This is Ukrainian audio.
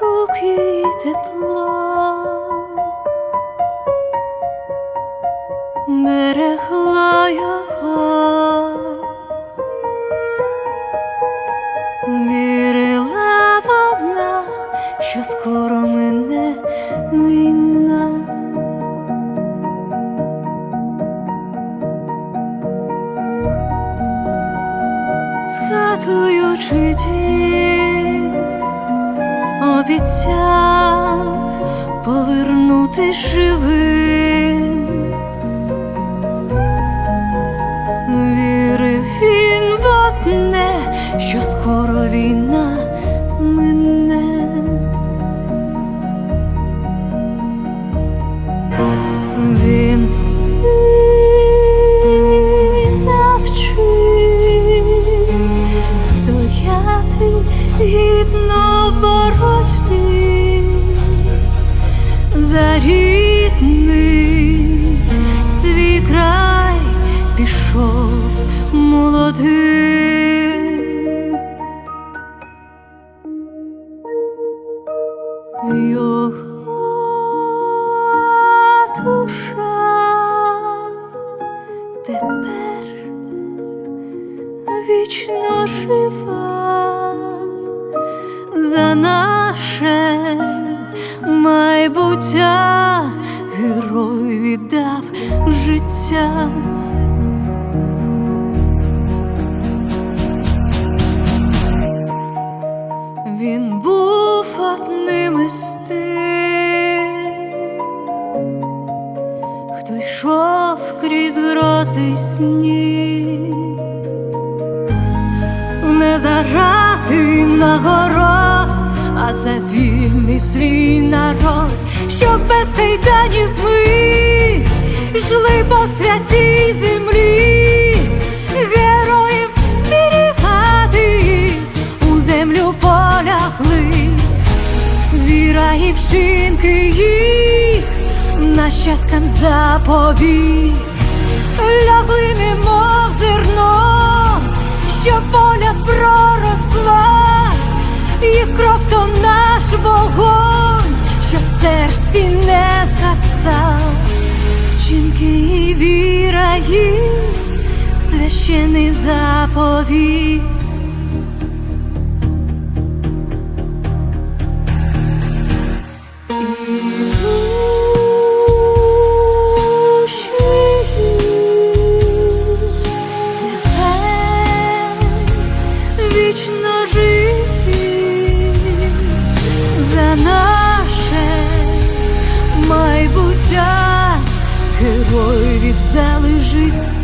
руки тепло, берегла його, вірила вона, що скоро мине війна. Згадуючи дім, обіцяв повернути живим. Вірив він в одне, що скоро війна мине. Він сина вчив стояти гідно душа тепер вічно жива за наше майбуття герой віддав життя. Хто йшов крізь грози й сніг, не заради нагород, а за вільний свій народ, щоб без кайданів ми жили по святій землі, героїв берігати у землю полягли, віра і вчинки їх нащадкам заповіт, лягли немов зерно, що поля проросла, їх кров то наш вогонь, що в серці не згасав, вчинки і віра їх священий заповіт. Майбуття, герої віддали життя.